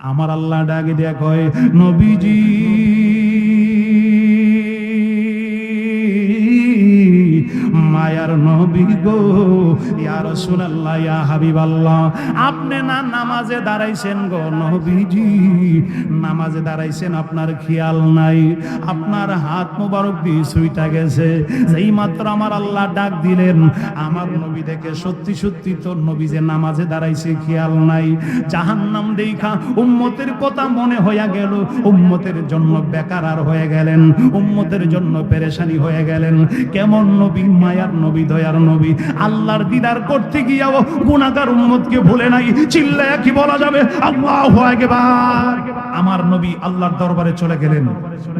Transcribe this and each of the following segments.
আমার আল্লাহ ডাকে কয় নবীজি। মায়ার নবী গো। ইয়া রাসূলুল্লাহ, ইয়া হাবিবাল্লাহ। আপনি না নামাজে দাঁড়াইছেন গো নবীজি। নামাজে দাঁড়াইছেন আপনার খেয়াল নাই। আপনার হাত মোবারক দিয়ে সুইটা গেছে। যেই মাত্র আমার আল্লাহ ডাক দিলেন, আমার নবী দেখে সত্যি সত্যি তোর নবী যে নামাজে দাঁড়াইছে খেয়াল নাই। জাহান্নাম দেখা উম্মতের কথা মনে হইয়া গেল। উম্মতের জন্য বেকার আর হয়ে গেলেন। উম্মতের জন্য পেরেশানি হয়ে গেলেন। কেমন নবী মায়ার নবী, দয়ার নবী। আল্লাহর দিদার করতে গুণাগার ভুলে নাই। চিল্লায় কি বলা যাবে? আমার নবী আল্লাহর দরবারে চলে গেলেন।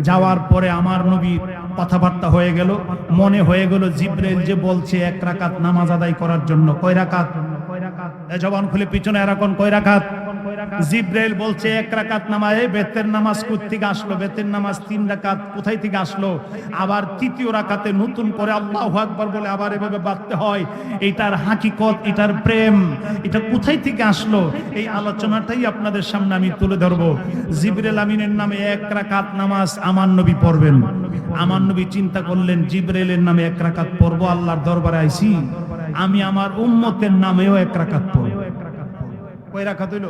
যাওয়ার পরে আমার নবী কথাবার্তা হয়ে গেল। মনে হয়ে গেল জিব্রাইল যে বলছে, এক রাকাত নামাজ আদায় করার জন্য। কয় রাকাত? জবান খুলে, পিছনে এরকম কয় রাকাত? জিব্রাইল বলছে, এক রাকাত এই বেতের নামাজ থেকে আসলো? বেতের নামাজ তিন রাকাত কোথায় থেকে আসলো? আবার তৃতীয় রাকাতে নতুন করে আল্লাহ আকবার বলে আবার এভাবে বাঁধতে হয়। এটার হাকিকত, এটার প্রেম, এটা কোথায় থেকে আসলো? এই আলোচনাটাই আপনাদের সামনে আমি তুলে ধরবো। জিব্রাইল আমিনের নামে এক রাকাত নামাজ আমার নবী পড়বেন। আমার নবী চিন্তা করলেন, জিব্রাইলের নামে এক রাকাত পড়ব, আল্লাহর দরবারে আইছি। আমি আমার উম্মতের নামেও এক রাকাত পড়ব। কয় রাকাত হইল?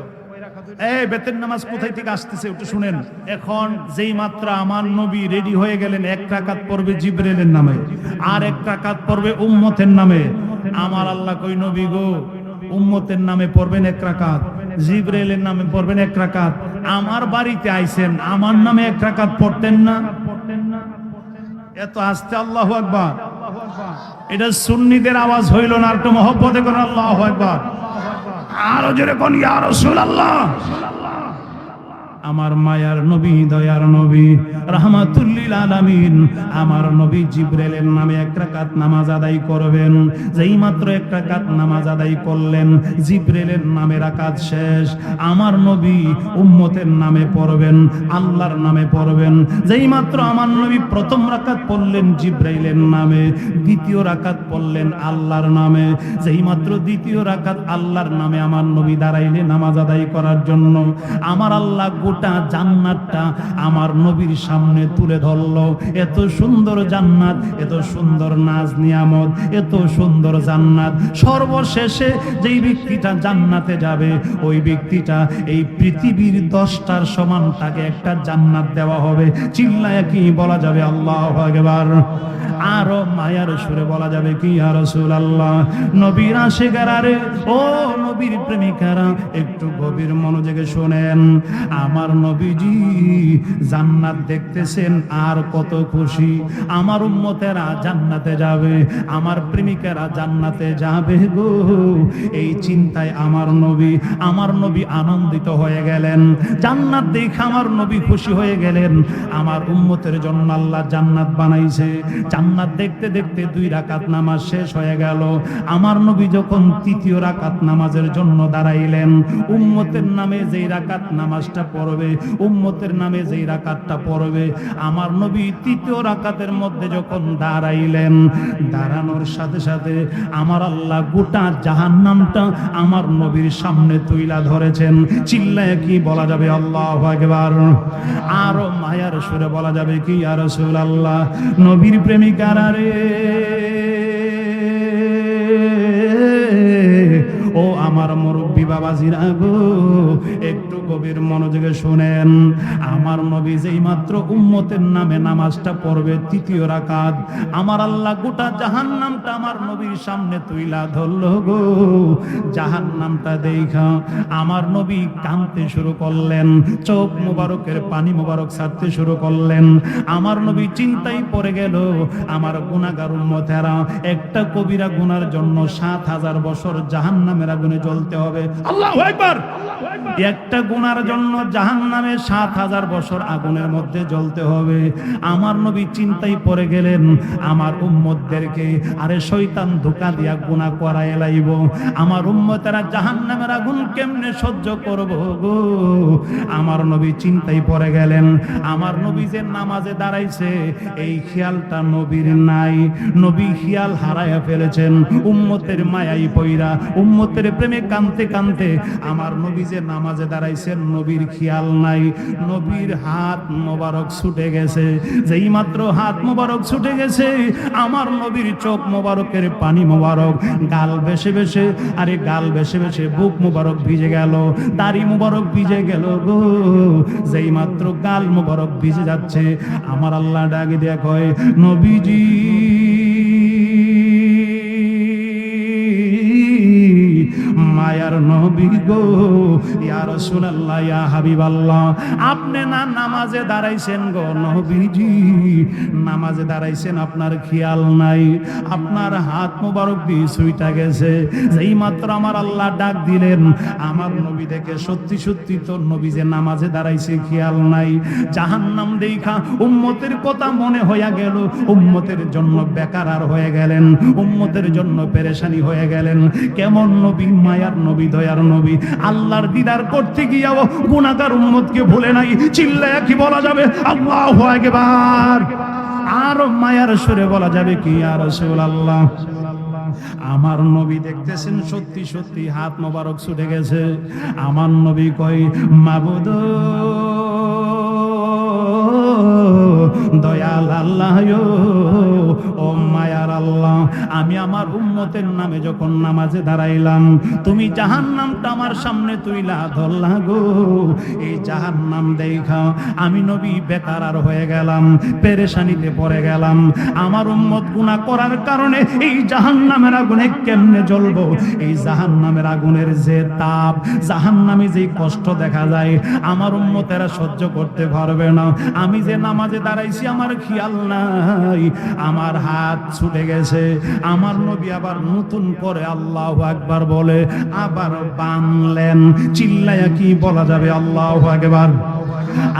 এই বেতের নামাজ কোথায় থেকে আসতেছে একটু শুনেন। এখন যেই মাত্রা আমার নবী রেডি হয়ে গেলেন, এক পড়বে জিব্রাইলের নামে, আর এক পড়বে উম্মতের নামে। আমার আল্লাহ কই, নবী গো, উম্মতের নামে পড়বেন এক রাকাত জিব্রাইলের নামে পড়বেন এক রাকাত। আমার বাড়িতে আইছেন, আমার নামে এক রাকাত পড়তেন না? এত আসতে আল্লাহ আকবার। এটা সুন্নিদের আওয়াজ হইল না, আর একটু মহব্বতে করেন, আল্লাহ আকবার। আরও জোরে কোন ইয়া রাসূলুল্লাহ। আমার মায়ার নবী, দয়ার নবী, রাহমাতুল্লিল আলামিন। আমার নবী জিব্রাইলের নামে এক রাকাত নামাজ আদায় করবেন। যেই মাত্র এক রাকাত নামাজ আদায় করলেন, জিব্রাইলের নামে রাকাত শেষ। আমার নবী উম্মতের নামে পড়বেন, আল্লাহর নামে পড়বেন। যেই মাত্র আমার নবী প্রথম রাকাত পড়লেন, জিব্রাইলের নামে। দ্বিতীয় রাকাত পড়লেন, আল্লাহর নামে। যেই মাত্র দ্বিতীয় রাকাত, আল্লাহর নামে আমার নবী দাঁড়াইলে নামাজ আদায় করার জন্য। আমার আল্লাহ গোটা জান্নাতটা আমার নবীর সামনে তুলে ধরলো। এত সুন্দর জান্নাত, এত সুন্দর নাজ নিয়ামত, এত সুন্দর জান্নাত। সর্বশেষে যেই ব্যক্তিটা জান্নাতে যাবে, ওই ব্যক্তিটা এই পৃথিবীর দশটার সমান তাকে একটা জান্নাত দেওয়া হবে। চিল্লায় কি বলা যাবে? আল্লাহ একবার আরও মায়ার সুরে বলা যাবে কি আর আল্লাহ নবীর আশেগারে ও নবীর প্রেমিকারা, একটু গভীর মনোযোগে শোনেন। আমার নবীজি জান্নাত দেখতেছেন, আর কত খুশি। আমার উম্মতেরা জান্নাতে যাবে, আমার প্রেমিকেরা জান্নাতে যাবে গো। এই চিন্তায় আমার নবী আমার নবী আনন্দিত হয়ে গেলেন। জান্নাত দেখে আমার নবী খুশি হয়ে গেলেন। আমার উম্মতের জন্য আল্লাহ জান্নাত বানাইছে। জান্নাত দেখতে দেখতে দুই রাকাত নামাজ শেষ হয়ে গেল। আমার নবী যখন তৃতীয় রাকাত নামাজের জন্য দাঁড়াইলেন, উম্মতের নামে যেই রাকাত নামাজটা পড়বে, উম্মতের নামে যেই রাকাতটা পড়বে, আমার নবী তৃতীয় রাকাতের মধ্যে যখন দাঁড়াইলেন, দাঁড়ানোর সাথে সাথে আমার আল্লাহ গোটা জাহান্নামটা আমার নবীর সামনে তুইলা ধরেছেন। চিল্লায় কি বলা যাবে? আল্লাহ একবার আরও মায়ার সুরে বলা যাবে কি? আর আল্লাহ নবীর প্রেমিকারা রে ও আমার মুরব্বী বাবাজিরা গো একটু গভীর মনোযোগে শুনেন। আমার নবী যেই মাত্র উম্মতের নামে নামাজটা পড়বে তৃতীয় রাকাত, আমার আল্লাহ গোটা জাহান নামটা আমার নবীর সামনে তুইলা ধরল গো। জাহান নামটা দেখা আমার নবী কাঁদতে শুরু করলেন, চোখ মুবারকের পানি মুবারক ছাড়তে শুরু করলেন। আমার নবী চিন্তাই পড়ে গেল, আমার গুণাগার উম্মতেরা, একটা কবিরা গুনার জন্য সাত হাজার বছর জাহান নামের আগুনে জ্বলতে হবে। আল্লাহ একটা গুনার জন্য জাহান নামে সাত হাজার বছর আগুনের মধ্যে জ্বলতে হবে। আমার নবী চিন্তাই পড়ে গেলেন, আমার উম্মতদেরকে আরে শৈতান ধোকা দিয়া গুণা করাই লাইব। আমার উম্মতেরা জাহান নামের আগুন কেমনে সহ্য করব গো? আমার নবী চিন্তাই পড়ে গেলেন, আমার নবী যে নামাজে দাঁড়াইছে, এই খেয়ালটা নবীর নাই। নবী খেয়াল হারাইয়া ফেলেছেন, উম্মতের মায়াই পইরা, উম্মতের প্রেমে কানতে কানতে আমার নবী যে নামাজ নামাজে দাঁড়াইছেন নবীর খেয়াল নাই। নবীর হাত মোবারক ছুটে গেছে। যেই মাত্র হাত মোবারক ছুটে গেছে, আমার নবীর চোখ মোবারকের পানি মোবারক। গাল বেশে বেশে, আরে গাল বেশে বেশে, বুক মোবারক ভিজে গেল। দাড়ি মোবারক ভিজে গেল গো। যেই মাত্র গাল মোবারক ভিজে যাচ্ছে, আমার আল্লাহ ডাকে কয়, নবীজি নামাজে আপনার খেয়াল নাই। আপনার হাত সুইটা গেছে। যেই মাত্র আমার আল্লাহ ডাক দিলেন, আমার নবী দেখে সত্যি সত্যি তোর নবী যে নামাজে দাঁড়াইছে খেয়াল নাই। জাহান্নাম দেখা উম্মতের কথা মনে হইয়া গেল। উম্মতের জন্য বেকার আর হয়ে গেলেন। উম্মতের জন্য পেরেশানি হয়ে গেলেন। কেমন নবী, মায়ার নবী দয়ার নবী, আল্লাহর দিদার করতে গিয়াও গুণাগার উম্মতকে ভুলে নাই। চিল্লায় কি বলা যাবে, আল্লাহু আকবার। আর মায়ার সুরে বলা যাবে কি আর আল্লাহ আমার নবী দেখতেছেন সত্যি সত্যি হাত মোবারক ছুটে গেছে। আমার নবী কই মাবুদ। দয়াল আল্লাহ ও মায়ার আল্লাহ, আমি আমার উম্মতের নামে যখন নামাজে দাঁড়াইলাম, তুমি জাহান নামটা আমার সামনে তুইলা ধরলা গো। এই জাহান নাম দেখা আমি নবী বেকার আর হয়ে গেলাম, পেরেশানিতে পড়ে গেলাম। আমার উম্মত গুনাহ করার কারণে এই জাহান নামের আগুনে কেমনে জ্বলবো? এই জাহান নামের আগুনের যে তাপ জাহান নামে যে কষ্ট দেখা যায়, আমার উম্মতেরা সহ্য করতে পারবে না। আমি যে নামাজে দাঁড়াইছি আমার খেয়াল নাই। আমার হাত ছুটে গেছে। আমার নবী আবার নতুন করে আল্লাহ একবার বলে, আবার বানলেন। চিল্লায়া কি বলা যাবে? আল্লাহ একবার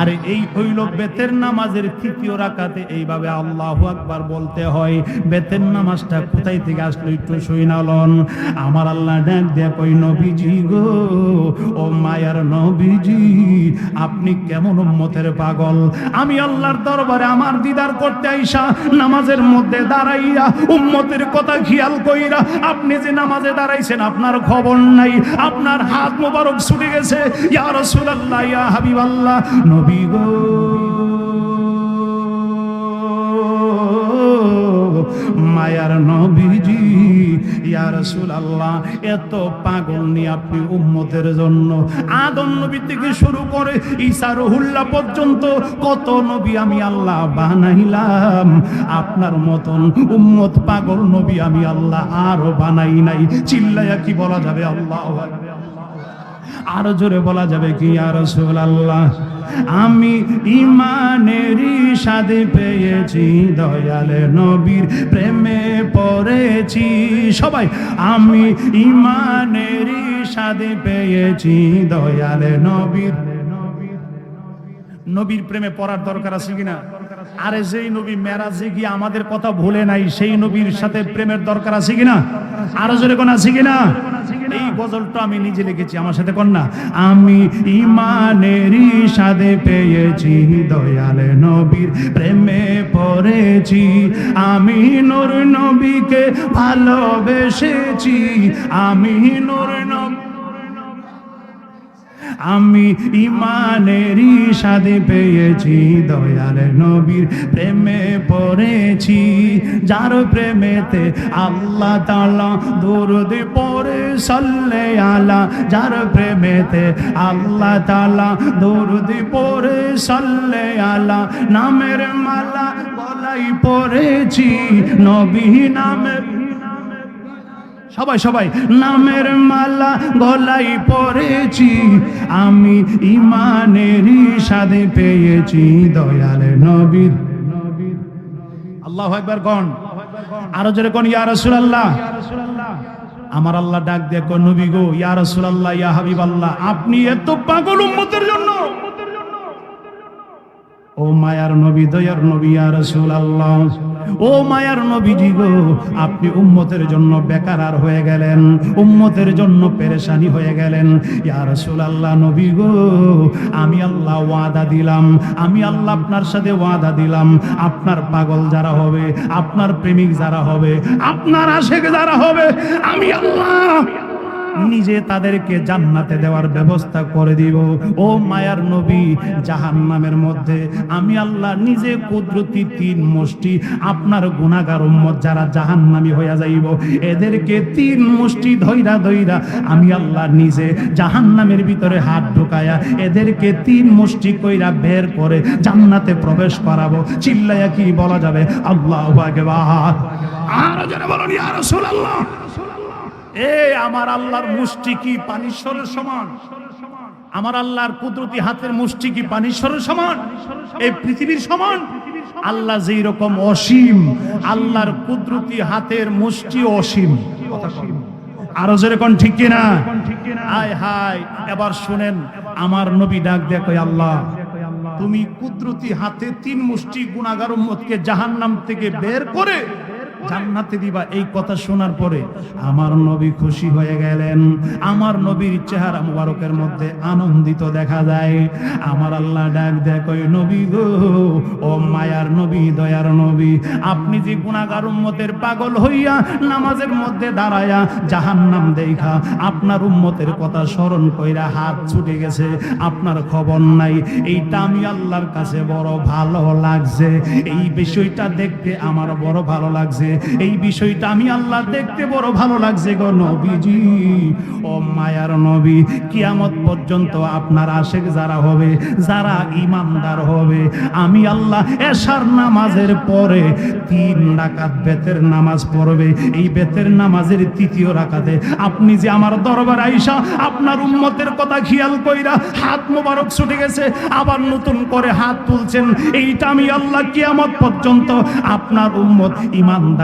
আর এই হইল বেতের নামাজের তৃতীয় রাকাতে। এইভাবে আল্লাহু আকবার বলতে হয়, বেতের নামাজটা কোথায় থেকে আসলো একটু শুইনালন আমার আল্লাহ ডাক দেয়া কই নবীজি গো, ও মায়ার নবীজি, আপনি কেমন উম্মতের পাগল? আমি আল্লাহর দরবারে আমার দিদার করতে আইসা, নামাজের মধ্যে দাঁড়াইয়া উম্মতের কথা খেয়াল কইরা, আপনি যে নামাজে দাঁড়াইছেন, আপনার খবর নাই, আপনার হাত মোবারক ছুটে গেছে। ইয়া রাসূলুল্লাহ, ইয়া হাবিবাল্লাহ নবী গো। মায়ার নবীজি রাসূলুল্লাহ, এত পাগল নি আপনি উম্মতের জন্য। আদম নবী থেকে শুরু করে ঈসা রহুল্লাহ পর্যন্ত কত নবী আমি আল্লাহ বানাইলাম। আপনার মতন উম্মত পাগল নবী আমি আল্লাহ আরও বানাই নাই। চিল্লায়া কি বলা যাবে? আল্লাহ আরও জোরে বলা যাবে কি আর আমি ইমানেরই সাদে পেয়েছি, দয়ালে নবীর প্রেমে পড়েছি। সবাই, আমি ইমানেরই সাদে পেয়েছি, দয়ালে নবীর। নবীর প্রেমে পড়ার দরকার আছে কিনা? আরে যেই নবী মেরাজে গিয়ে আমাদের কথা ভুলে নাই, সেই নবীর সাথে প্রেমের দরকার আছে কিনা? আরও জোরে কোন আছে কিনা? গজলটা আমি নিজে লিখেছি, আমার সাথে কন্যা। আমি ইমানেরই সাদে পেয়েছি, দয়াল নবীর প্রেমে পড়েছি। আমি নূর নবীকে ভালোবেসেছি, আমি নূর নবী আমি ইমানেরই সাদে পেয়েছি দয়াল নবীর প্রেমে পড়েছি, যার প্রেমেতে আল্লাহ তালা দরুদ পরে সল্লে আলা, যার প্রেমেতে আল্লাহ তালা দরুদ পরে সল্লে আলা, নামের মালা বলাই পড়েছি নবী নামের সবাই সবাই, নামের মালা গলাই পড়েছি আমি ইমানের সাদে পেয়েছি দয়াল নবীর। আল্লাহ একবার গণ আরও জোরে কোন, ইয়া রাসূলুল্লাহ? আমার আল্লাহ ডাক দিয়ে কোন, নবী গো, ইয়া রাসূলুল্লাহ, ইয়া হাবিবাল্লাহ, আপনি এত পাগল উম্মতের জন্য। ও মায়ার নবী, দয়ার নবী ইয়া আল্লাহ ও মায়ার নবীজি গো, আপনি উম্মতের জন্য বেকার আর হয়ে গেলেন, উম্মতের জন্য পেরেশানি হয়ে গেলেন। ইয়া আল্লাহ নবী গো, আমি আল্লাহ ওয়াদা দিলাম, আমি আল্লাহ আপনার সাথে ওয়াদা দিলাম। আপনার পাগল যারা হবে, আপনার প্রেমিক যারা হবে, আপনার আশেক যারা হবে, আমি আল্লাহ নিজে তাদেরকে জান্নাতে দেওয়ার ব্যবস্থা করে দিব। ও মায়ার নবী, জাহান্নামের মধ্যে আমি আল্লাহ নিজে কুদরতি তিন মুষ্টি, আপনার গুণাগার উম্মত যারা জাহান্নামী হইয়া যাইব, এদেরকে তিন মুষ্টি ধইরা ধইরা আমি আল্লাহ নিজে জাহান্নামের ভিতরে হাত ঢুকায়া এদেরকে তিন মুষ্টি কইরা বের করে জান্নাতে প্রবেশ করাবো। চিল্লাইয়া কি বলা যাবে? আল্লাহ আরও বলুন, ইয়া রাসূলুল্লাহ। এ আমার আল্লাহর মুষ্টি কি পানিশ্বরের সমান? আমার আল্লাহর কুদরতি হাতের মুষ্টি কি পানিশ্বরের সমান? এই পৃথিবীর সমান? আল্লাহ যেই রকম অসীম, আল্লাহর কুদরতি হাতের মুষ্টি অসীম। আরও যেরকম ঠিক কিনা? আয় হায়, এবার শুনেন, আমার নবী ডাক দেখো আল্লাহ, তুমি কুদরতি হাতে তিন মুষ্টি গুণাগার উম্মতকে জাহান্নাম থেকে বের করে জান্নাতে দিবা এই কথা শোনার পরে আমার নবী খুশি হয়ে গেলেন। আমার নবীর চেহারা মুবারকের মধ্যে আনন্দিত দেখা যায়। আমার আল্লাহ ডাক দেখো নবী গো, ও মায়ার নবী, দয়ার নবী, আপনি যে গুণাগার উম্মতের পাগল হইয়া নামাজের মধ্যে দাঁড়ায়া জাহান্নাম দেখা আপনার উম্মতের কথা স্মরণ কইরা হাত ছুটে গেছে, আপনার খবর নাই। এইটা আমি আল্লাহর কাছে বড় ভালো লাগছে। এই বিষয়টা দেখতে আমার বড় ভালো লাগছে। এই বিষয়টা আমি আল্লাহ দেখতে বড় ভালো লাগছে গো নবীজি। ও মায়ার নবী, কিয়ামত পর্যন্ত আপনার আশেক যারা হবে, যারা ইমানদার হবে, আমি আল্লাহ এশার নামাজের পরে তিন রাকাত বেতের নামাজ পড়বে। এই বেতের নামাজের তৃতীয় রাকাতে আপনি যে আমার দরবার আইসা আপনার উম্মতের কথা খেয়াল কইরা হাত মোবারক ছুটে গেছে, আবার নতুন করে হাত তুলছেন, এইটা আমি আল্লাহ কিয়ামত পর্যন্ত আপনার উম্মত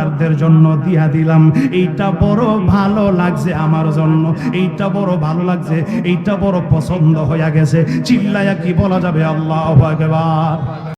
ইমানদারদের জন্য দিয়া দিলাম। এইটা বড় ভালো লাগছে আমার জন্য। এইটা বড় ভালো লাগছে। এইটা বড় পছন্দ হইয়া গেছে। চিল্লায়া কি বলা যাবে? আল্লাহ